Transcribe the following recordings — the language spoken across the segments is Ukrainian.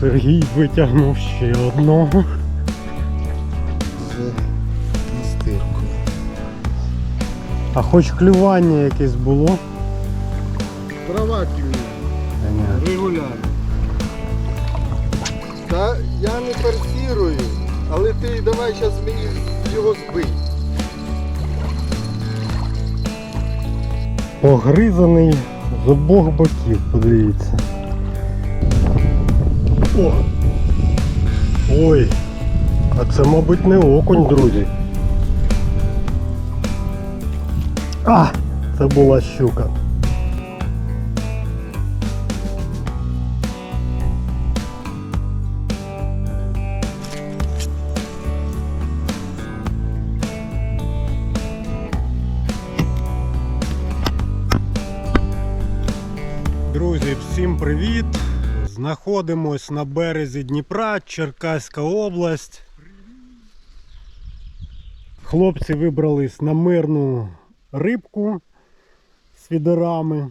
Сергій витягнув ще одного. з настиркою. А хоч клювання якесь було. Права клює. Регулярно. Та я не форсирую, але ти давай зараз мені його збий. Погризаний з обох боків, подивіться. О! Ой! А це, мабуть, не окунь, друзі. А! Це була щука. Друзі, всім привіт! Знаходимось на березі Дніпра, Черкаська область. Хлопці вибрались на мирну рибку з фідерами.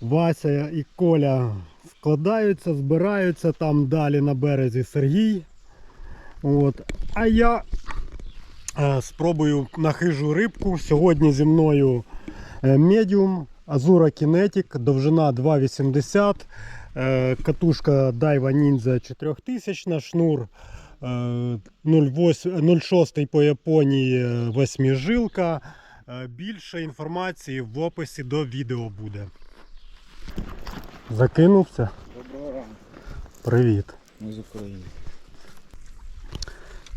Вася і Коля складаються, збираються там далі на березі Сергій. От. А я е, спробую на хижу рибку. Сьогодні зі мною е, медіум, Азура Kinetic, довжина 2,80, е, катушка Daiwa Ninja 4000, шнур е, 0,8 0,6 по Японії е, восьмижилка. Е, Більше інформації в описі до відео буде. Закинувся. Доброго ранку. Привіт. Ми з України.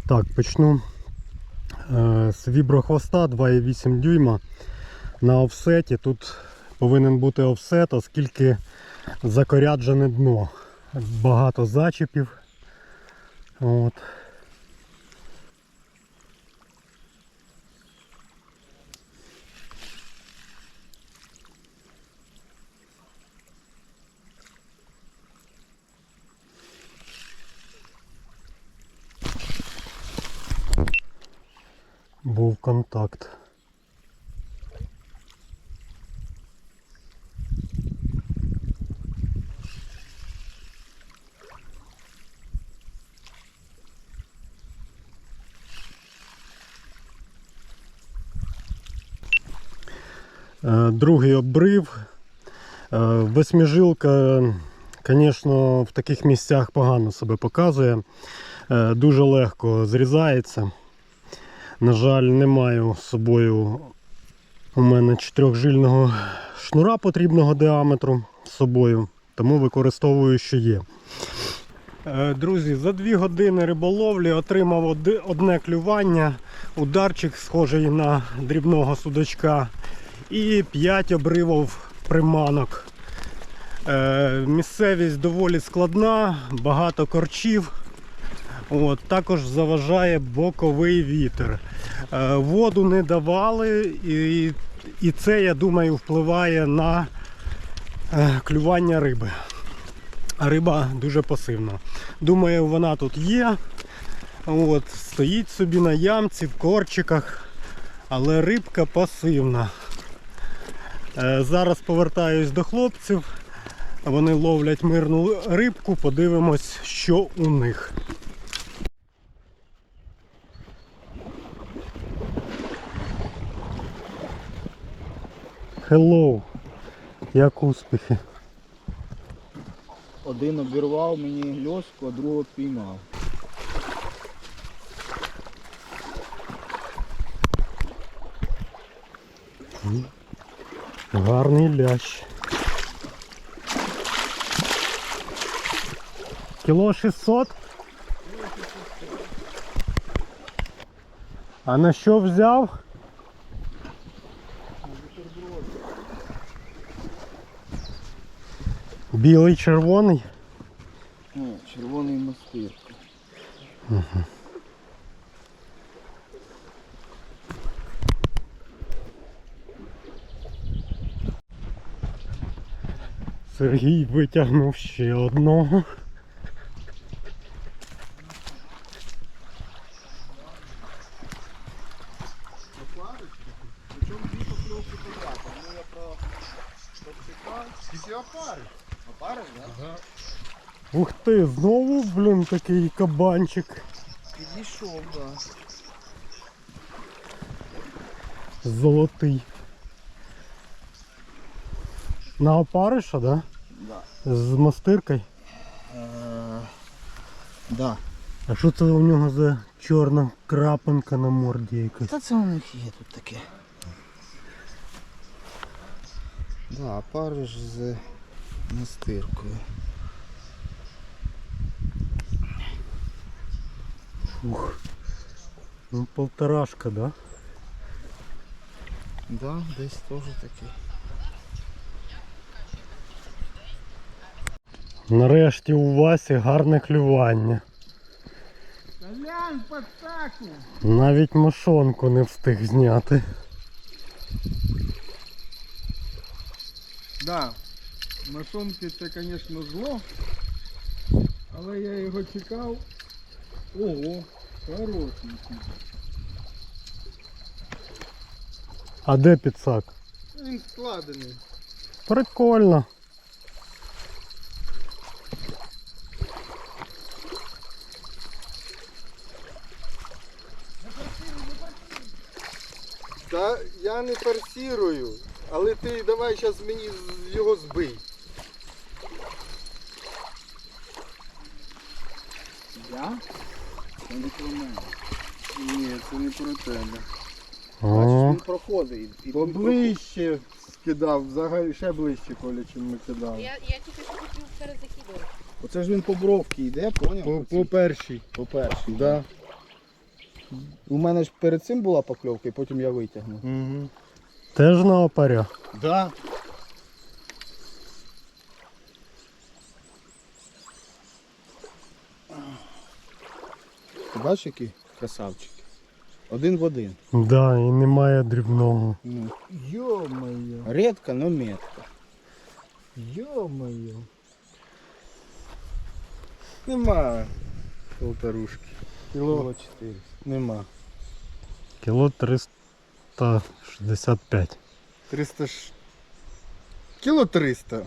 Так, почну е, з віброхвоста 2,8 дюйма на офсеті. Тут повинен бути офсет, оскільки закоряджене дно. Багато зачіпів. От. Був контакт. Е, Другий обрив. Е, Восьмижилка, звісно, в таких місцях погано себе показує. Е, Дуже легко зрізається. На жаль, не маю з собою у мене чотирьохжильного шнура потрібного діаметру з собою, тому використовую, що є. Е, Друзі, за дві години риболовлі отримав одне клювання, ударчик схожий на дрібного судачка і 5 обривів приманок. Е, Місцевість доволі складна, багато корчів. От, також заважає боковий вітер. Е, воду не давали, і, і це, я думаю, впливає на е, клювання риби. Риба дуже пасивна. Думаю, вона тут є. От, стоїть собі на ямці, в корчиках, але рибка пасивна. Е, зараз повертаюсь до хлопців. Вони ловлять мирну рибку, подивимось, що у них. Hello. Як успіхи? Один обірвав мені льоску, а другого піймав. Гарний лящ. Кіло 600? А на що взяв? Білий, червоний. Сергій витягнув ще одного. Ух ти, знову, блін, такий кабанчик. Підійшов, да. Золотий. На опариша, да? Да. З мастиркою. Е, да. А що це у нього за чорна крапинка на морді якась? Та це у них є тут таке. Да, опариш з настиркою. Ух. Ну, полторашка, да? Да, десь теж такий. Нарешті у Васі гарне клювання. Навіть мошонку не встиг зняти. Да, машонки це, звісно, зло, але я його чекав. Ого, хорошенький. А де підсак? Він складений. Прикольно. Та я не форсирую, але ти давай зараз мені його збий. Я? Це не про мене. Ні, це не про тебе. О, проходить. І Поближче скидав, взагалі ще ближче, Коля, чим ми кидали. Я, я тільки що хотів перезакидувати. Оце ж він по бровки йде, поняв? По, по першій. По першій. Да. У мене ж перед цим була покльовка, і потім я витягнув. Угу. теж на опаря. Да. Ти бачиш, який красавчик? Один в один. Да, і немає дрібного. Ну, Йо-моє. Редко, но метко. Йо-моє. Нема полторушки. Кіло 4. Нема. Кіло 365. 300 ж... Кіло 300.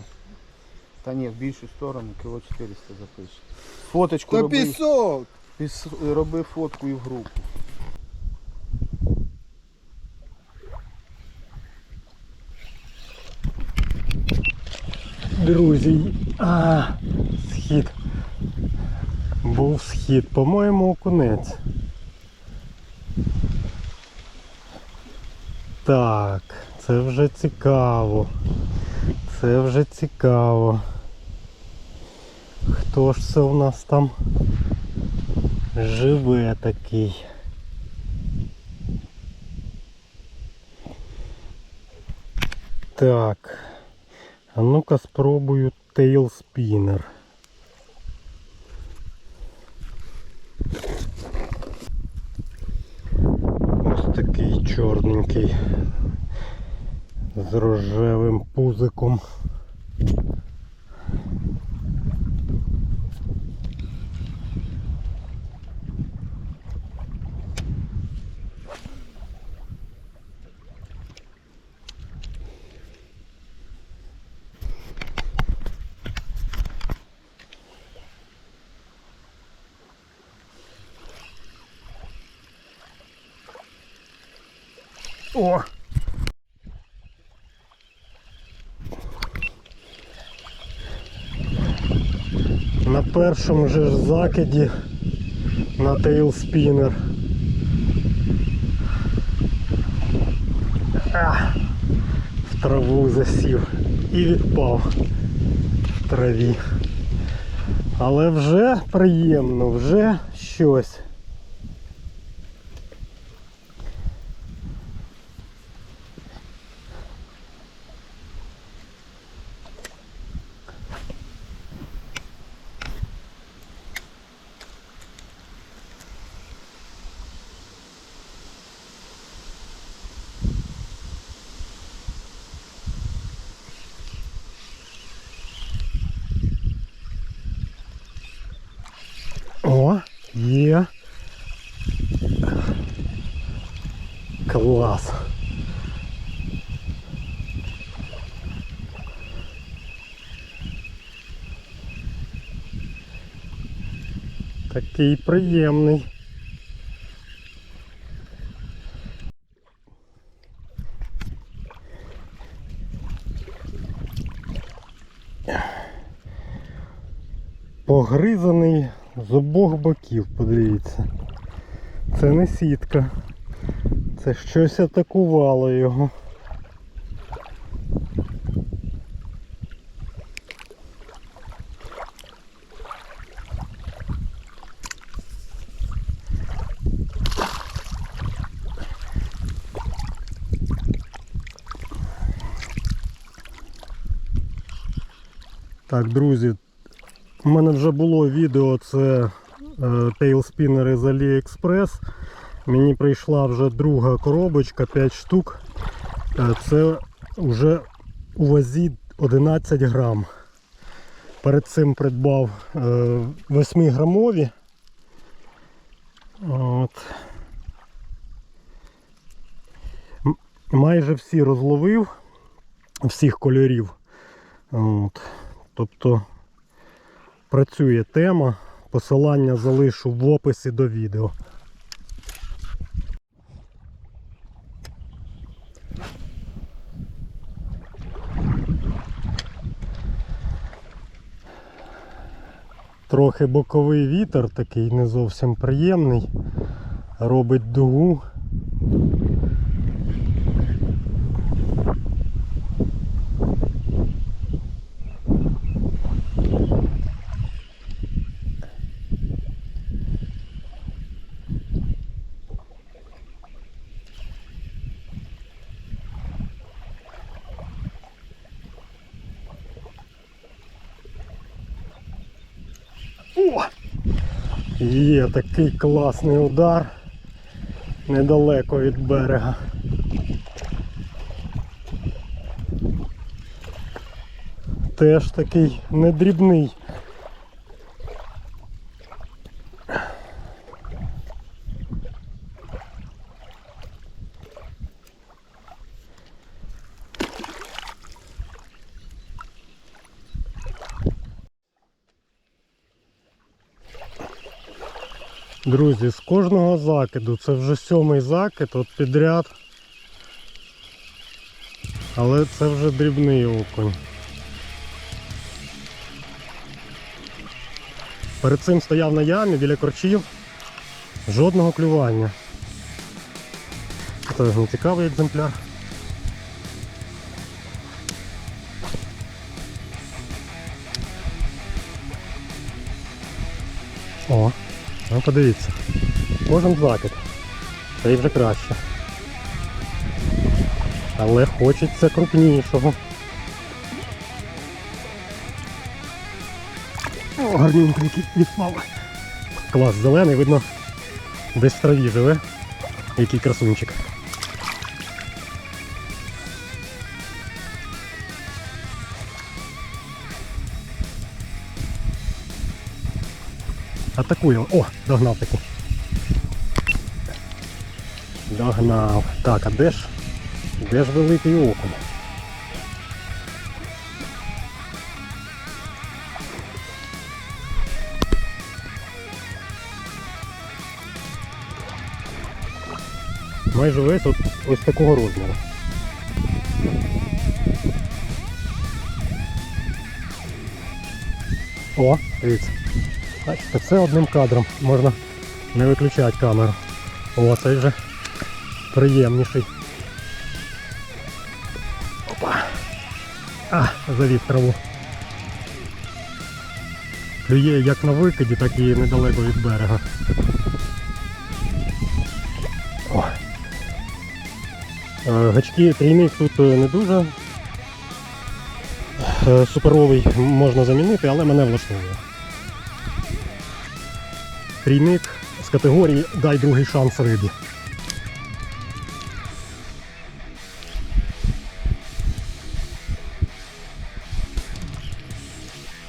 Та ні, в більшу сторону кіло 400 запише. Фоточку Та роби, пісок. піс- роби фотку і в групу. Друзі, а, схід. Був схід, по-моєму, окунець. Так, це вже цікаво. Це вже цікаво. Хто ж це у нас там живе такий? Так. А ну-ка спробую Tail Spinner. Ось такий чорненький з рожевим пузиком. О! На першому же ж закиді на тейлспінер. А, в траву засів і відпав в траві. Але вже приємно, вже щось. Клас. Такий приємний. Погризаний з обох боків, подивіться. Це не сітка. Це щось атакувало його. Так, друзі, у мене вже було відео, це тейлспінери з AliExpress. Мені прийшла вже друга коробочка, 5 штук. Е, Це вже у вазі 11 грам. Перед цим придбав е, 8 грамові. От. Майже всі розловив, всіх кольорів. От. Тобто працює тема. Посилання залишу в описі до відео. Трохи боковий вітер, такий не зовсім приємний. Робить дугу. Є такий класний удар недалеко від берега. Теж такий недрібний. Друзі, з кожного закиду, це вже сьомий закид от підряд. Але це вже дрібний окунь. Перед цим стояв на ямі біля корчів. Жодного клювання. Це не цікавий екземпляр. О, ну подивіться. Кожен закид. Це вже краще. Але хочеться крупнішого. О, гарненько який відпав. Клас, зелений, видно, десь в траві живе. Який красунчик. Атакуємо. О, догнав таки. Догнав. Так, а де ж? Де ж великий окунь? Майже весь от, ось такого розміру. О, дивіться. Бачите, все одним кадром. Можна не виключати камеру. О, цей вже приємніший. Опа. А, завів траву. Клює як на викиді, так і недалеко від берега. О. Е, Гачки трійник тут е, не дуже е, суперовий, можна замінити, але мене влаштовує. Трійник з категорії дай другий шанс рибі.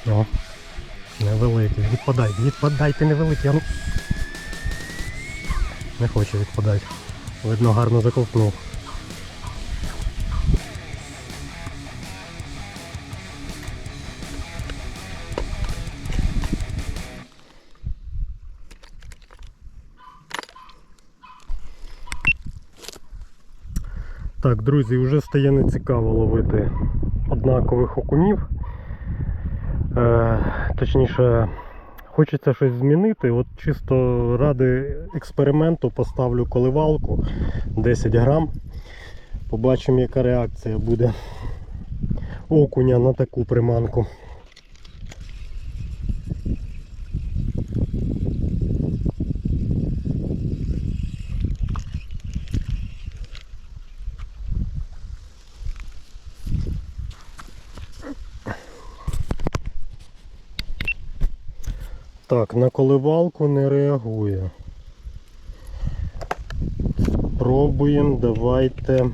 О, невеликий. Відпадай, відпадай, ти невеликий. ну. Не хочу відпадати. Видно, гарно заковтнув. Так, друзі, вже стає нецікаво ловити однакових окунів. Е, точніше, хочеться щось змінити. От чисто ради експерименту поставлю коливалку 10 грам. Побачимо, яка реакція буде окуня на таку приманку. Так, на коливалку не реагує. Пробуємо, давайте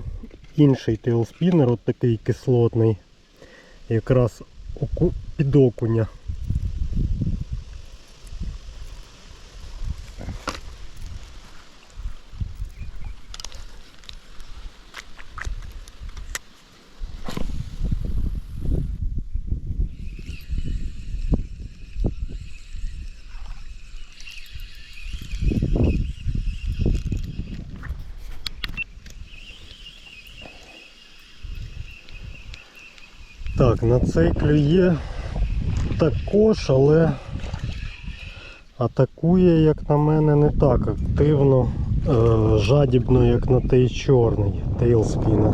інший тейлспінер, от такий кислотний. Якраз під окуня. Так, на цей клює також, але атакує, як на мене, не так активно, е, жадібно, як на той чорний тейлспінер.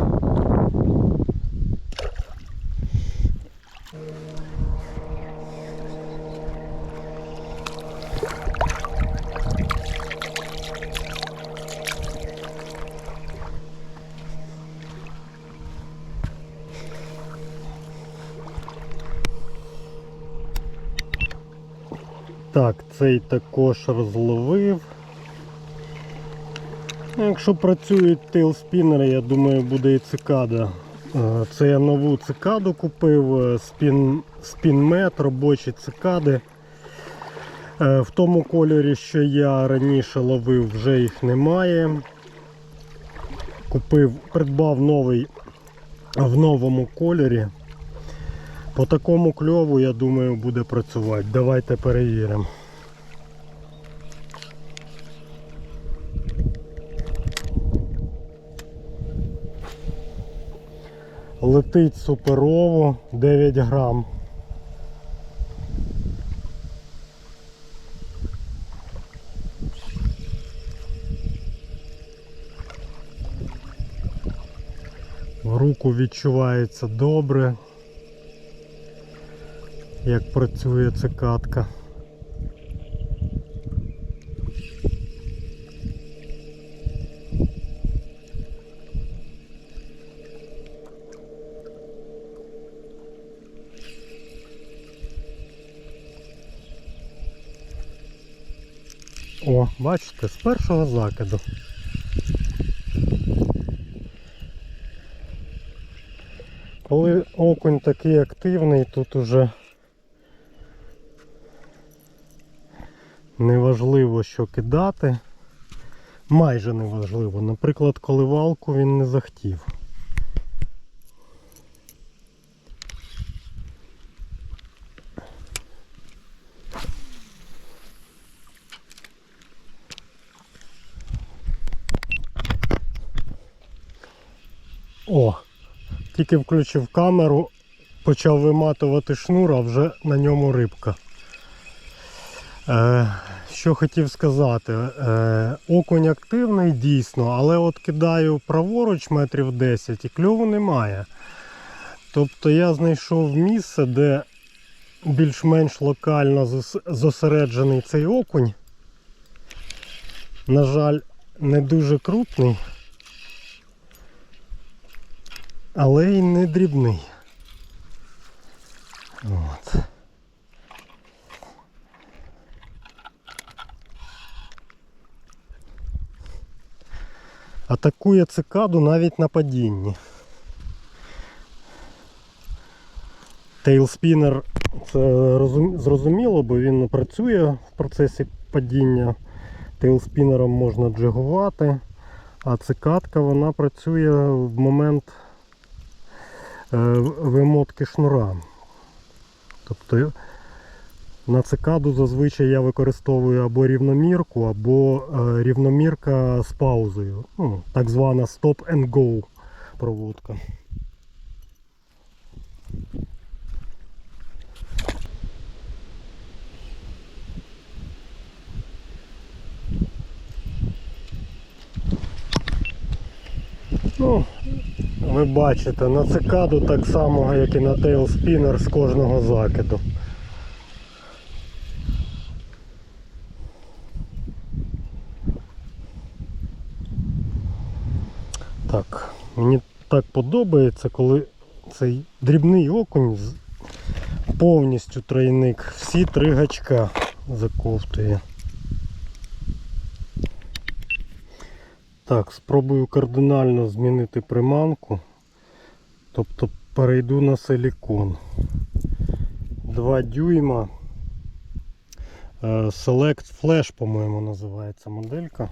Так, цей також розловив. Якщо працюють тейлспінери, я думаю, буде і цикада. Е, Це я нову цикаду купив, е, спін, спінмет, робочі цикади. Е, В тому кольорі, що я раніше ловив, вже їх немає. Купив, придбав новий в новому кольорі. По такому кльову, я думаю, буде працювати. Давайте перевіримо. Летить суперово 9 грам. В руку відчувається добре як працює цикадка. О, бачите, з першого закиду. Коли окунь такий активний, тут уже неважливо, що кидати. Майже неважливо. Наприклад, коливалку він не захотів. О, тільки включив камеру, почав виматувати шнур, а вже на ньому рибка. Е, що хотів сказати, е, окунь активний дійсно, але от кидаю праворуч метрів 10 і кльову немає. Тобто я знайшов місце, де більш-менш локально зосереджений цей окунь. На жаль, не дуже крупний, але й не дрібний. От. Атакує цикаду навіть на падінні. Тейлспінер це зрозуміло, бо він працює в процесі падіння. Тейлспінером можна джигувати, а цикадка вона працює в момент е, вимотки шнура. Тобто на цикаду зазвичай я використовую або рівномірку, або е, рівномірка з паузою. Ну, так звана stop and go проводка. Ну, ви бачите, на цикаду так само, як і на тейлспінер з кожного закиду. Так, мені так подобається, коли цей дрібний окунь повністю тройник, всі три гачка заковтує. Так, спробую кардинально змінити приманку. Тобто перейду на силікон. 2 дюйма. Е, Select Flash, по-моєму, називається моделька.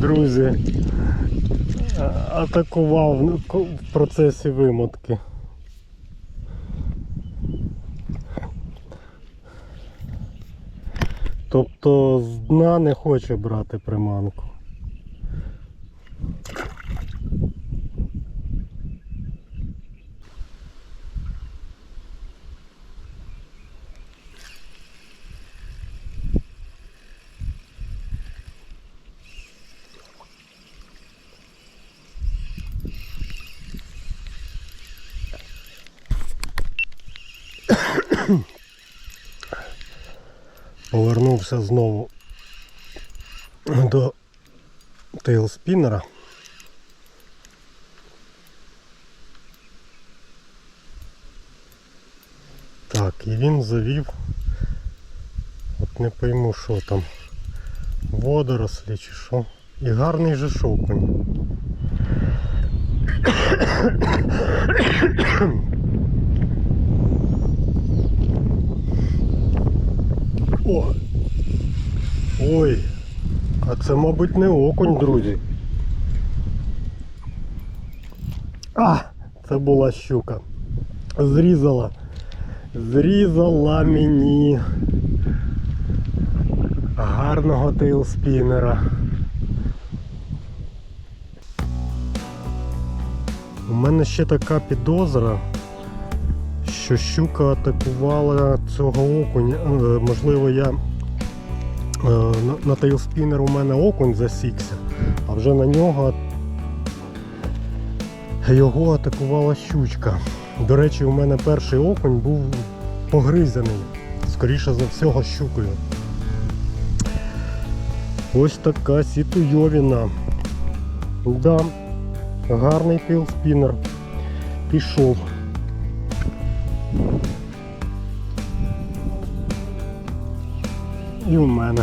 Друзі, атакував ну, в процесі вимотки. Тобто з дна не хоче брати приманку. Повернувся знову до тейлспінера. Так, і він завів. От не пойму, що там. Водорослі чи що. І гарний же шокунь. О! Ой! Це, мабуть, не окунь, друзі. А! Це була щука. Зрізала. Зрізала мені гарного тейлспінера. У мене ще така підозра, що щука атакувала цього окуня. Е, Можливо, я на, на тейлспінер у мене окунь засікся, а вже на нього його атакувала щучка. До речі, у мене перший окунь був погризаний, скоріше за всього щукою. Ось така сітуйовіна. Да, гарний тейлспінер. Пішов. І в мене.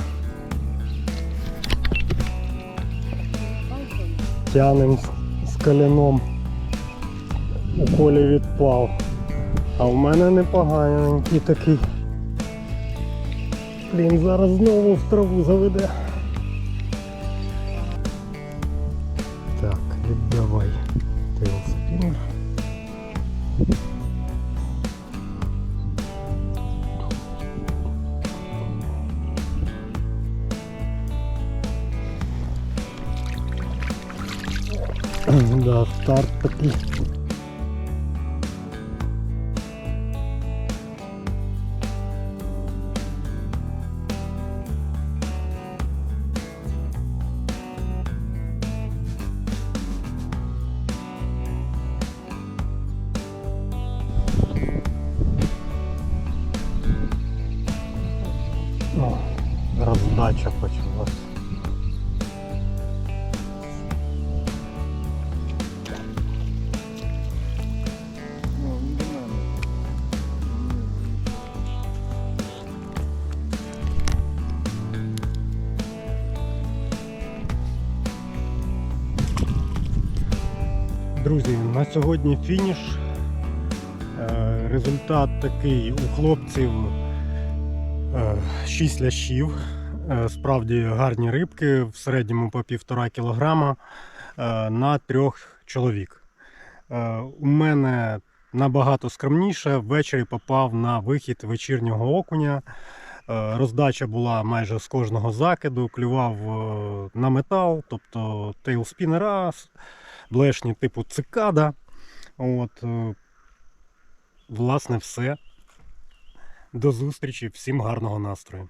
Тянем з- коляном. У колі відпав. А в мене непоганенький такий. Блін, зараз знову в траву заведе. Да, старт такий. Друзі, на сьогодні фініш. Е, результат такий у хлопців е, 6 лящів. Е, справді гарні рибки в середньому по півтора кілограма на трьох чоловік. У мене набагато скромніше, ввечері попав на вихід вечірнього окуня. Роздача була майже з кожного закиду, клював на метал, тобто тейлспінер раз блешні типу цикада. От, е, Власне, все. До зустрічі, всім гарного настрою.